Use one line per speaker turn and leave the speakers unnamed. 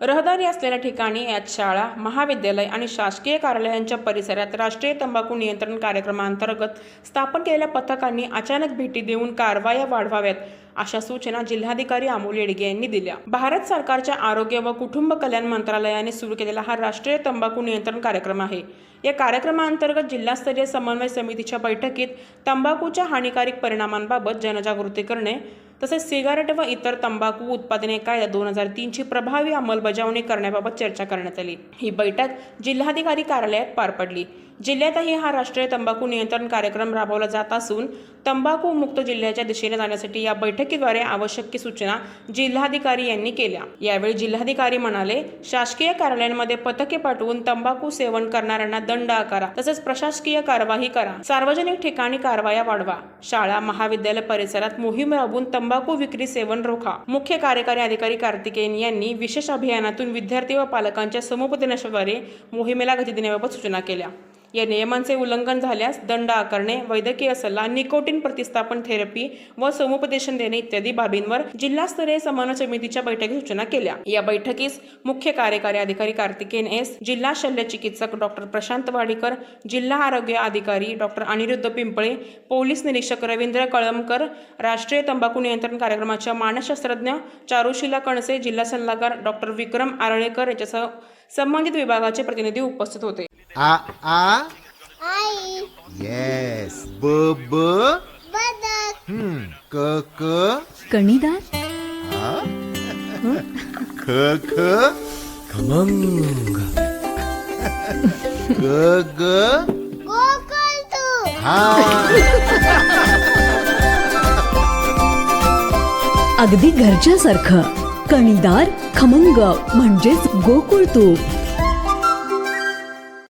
रहदारी असलेल्या ठिकाणी यात शाळा महाविद्यालय आणि शासकीय कार्यालयांच्या परिसरात राष्ट्रीय तंबाखू नियंत्रण कार्यक्रमांतर्गत स्थापन केलेल्या पथकांनी अचानक भेटी देऊन कारवाया वाढवाव्यात अशा सूचना जिल्हाधिकारी अमोल येडगे यांनी दिल्या. भारत सरकारच्या आरोग्य व कुटुंब कल्याण मंत्रालयाने सुरू केलेला हा राष्ट्रीय तंबाखू नियंत्रण कार्यक्रम आहे. या कार्यक्रमाअंतर्गत जिल्हास्तरीय समन्वय समितीच्या बैठकीत तंबाखूच्या हानिकारक परिणामांबाबत जनजागृती करणे तसेच सिगारेट व इतर तंबाखू उत्पादने कायदा दोन हजार तीनची प्रभावी अंमलबजावणी करण्याबाबत चर्चा करण्यात आली. ही बैठक जिल्हाधिकारी कार्यालयात पार पडली. जिल्ह्यातही हा राष्ट्रीय तंबाखू नियंत्रण कार्यक्रम राबवला जात असून तंबाखू मुक्त जिल्ह्याच्या दिशेने जाण्यासाठी या बैठकीद्वारे आवश्यक सूचना जिल्हाधिकारी यांनी केल्या. यावेळी जिल्हाधिकारी म्हणाले शासकीय कार्यालयांमध्ये पथके पाठवून तंबाखू सेवन करणाऱ्यांना दंड आकारा तसेच प्रशासकीय कारवाई करा. सार्वजनिक ठिकाणी कारवाया वाढवा. शाळा महाविद्यालय परिसरात मोहीम राबवून तंबाखू विक्री सेवन रोखा. मुख्य कार्यकारी अधिकारी कार्तिकेयन यांनी विशेष अभियानातून विद्यार्थी व पालकांच्या समुपदेशनाद्वारे मोहिमेला गती देण्याबाबत सूचना केल्या. या नियमांचे उल्लंघन झाल्यास दंड आकारणे वैद्यकीय सल्ला निकोटीन प्रतिस्थापन थेरपी व समुपदेशन देणे इत्यादी बाबींवर जिल्हास्तरीय समन्वय समितीच्या बैठकीत सूचना केल्या. या बैठकीस मुख्य कार्यकारी अधिकारी कार्तिकेन एस जिल्हा शल्य चिकित्सक डॉक्टर प्रशांत वाडीकर जिल्हा आरोग्य अधिकारी डॉक्टर अनिरुद्ध पिंपळे पोलीस निरीक्षक रवींद्र कळमकर राष्ट्रीय तंबाखू नियंत्रण कार्यक्रमाच्या मानसशास्त्रज्ञ चारुशिला कणसे जिल्हा सल्लागार डॉक्टर विक्रम आरळेकर यांच्यासह संबंधित विभागाचे प्रतिनिधी उपस्थित होते.
आ आ?
आई.
येस ब ब?
बदक
हम्म. क क?
कणीदार
आ? ख ख?
खमंग.
ग ग?
तू.
हा
अगदी घरच्यासारखं. कणीदार खमंग म्हणजेच गोकुळ तूप.